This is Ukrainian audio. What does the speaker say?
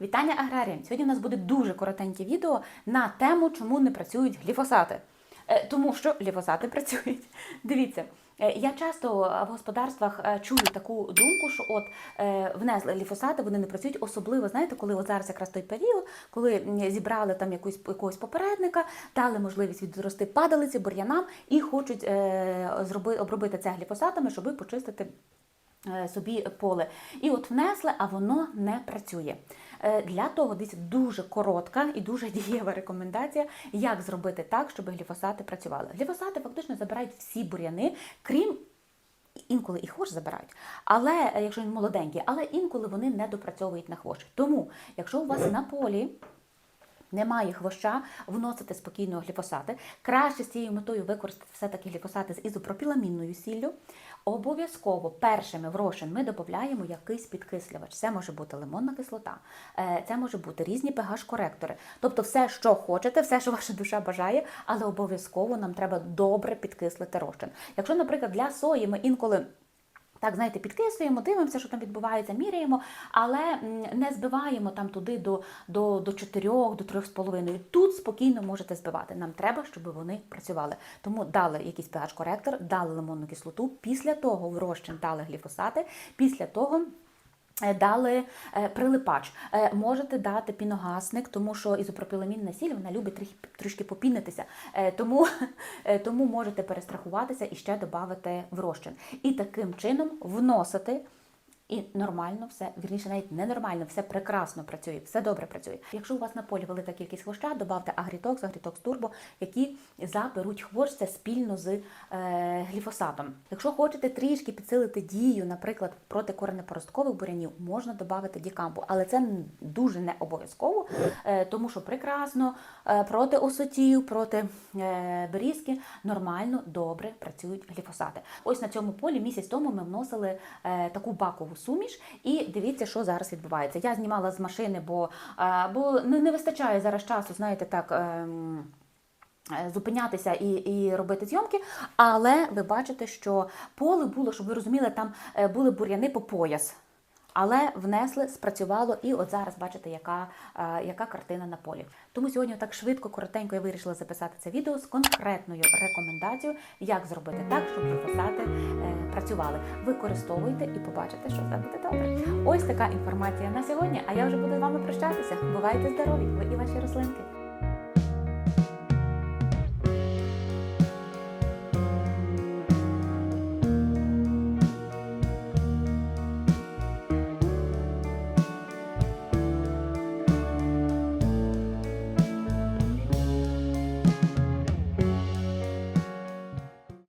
Вітання аграріям! Сьогодні у нас буде дуже коротеньке відео на тему, чому не працюють гліфосати. Е, Тому що гліфосати працюють. Дивіться, е, я часто в господарствах е, чую таку думку, що от внесли гліфосати, вони не працюють, особливо, знаєте, коли от зараз якраз той період, коли зібрали там якусь якогось попередника, дали можливість відрости падалиці, бур'янам і хочуть е, зроби, обробити це гліфосатами, щоб почистити собі поле. І от внесли, а воно не працює. Е, Для того десь дуже коротка і дуже дієва рекомендація, як зробити так, щоб гліфосати працювали. Гліфосати фактично забирають всі бур'яни, крім інколи і хвощ забирають, але е, якщо він молоденький, але інколи вони не допрацьовують на хвощ. Тому, якщо у вас на полі немає хвоща, вносити спокійно гліфосати. Краще з цією метою використати все-таки гліфосати з ізопропіламінною сіллю. Обов'язково першими в розчин ми додаємо якийсь підкислювач. Це може бути лимонна кислота, е, це може бути різні pH-коректори. Тобто все, що хочете, все, що ваша душа бажає, але обов'язково нам треба добре підкислити розчин. Якщо, наприклад, для сої ми інколи так, знаєте, підкислюємо, дивимося, що там відбувається, міряємо, але не збиваємо там туди до, до, до 4, до 3,5. Тут спокійно можете збивати. Нам треба, щоб вони працювали. Тому дали якийсь pH-коректор, дали лимонну кислоту, після того в дали гліфосати, після того. Е, Дали е, прилипач. Е, можете дати піногасник, тому що ізопропіламінна сіль вона любить трішки попінитися. Тому, тому можете перестрахуватися і ще додати в розчин. І таким чином вносити. І нормально все, вірніше, навіть ненормально, все прекрасно працює, все добре працює. Якщо у вас на полі велика кількість хвоща, додавте Агрітокс, Агрітокс Турбо, які заберуть хвощ це спільно з е, гліфосатом. Якщо хочете трішки підсилити дію, наприклад, проти коренепоросткових бурянів, можна додати дікамбу, але це дуже не обов'язково, е, тому що прекрасно е, проти осотів, проти е, берізки нормально добре працюють гліфосати. Ось на цьому полі місяць тому ми вносили е, таку бакову суміш, і дивіться, що зараз відбувається. Я знімала з машини, бо, е, бо не, вистачає зараз часу, знаєте, так. ем, е, Зупинятися і, і робити зйомки, але ви бачите, що поле було, щоб ви розуміли, там е, були бур'яни по пояс. Але внесли, спрацювало, і от зараз бачите, яка, е, яка картина на полі. Тому сьогодні так швидко, коротенько я вирішила записати це відео з конкретною рекомендацією, як зробити так, щоб гліфосати е, працювали. Використовуйте і побачите, що все буде добре. Ось така інформація на сьогодні. А я вже буду з вами прощатися. Бувайте здорові, ви і ваші рослинки.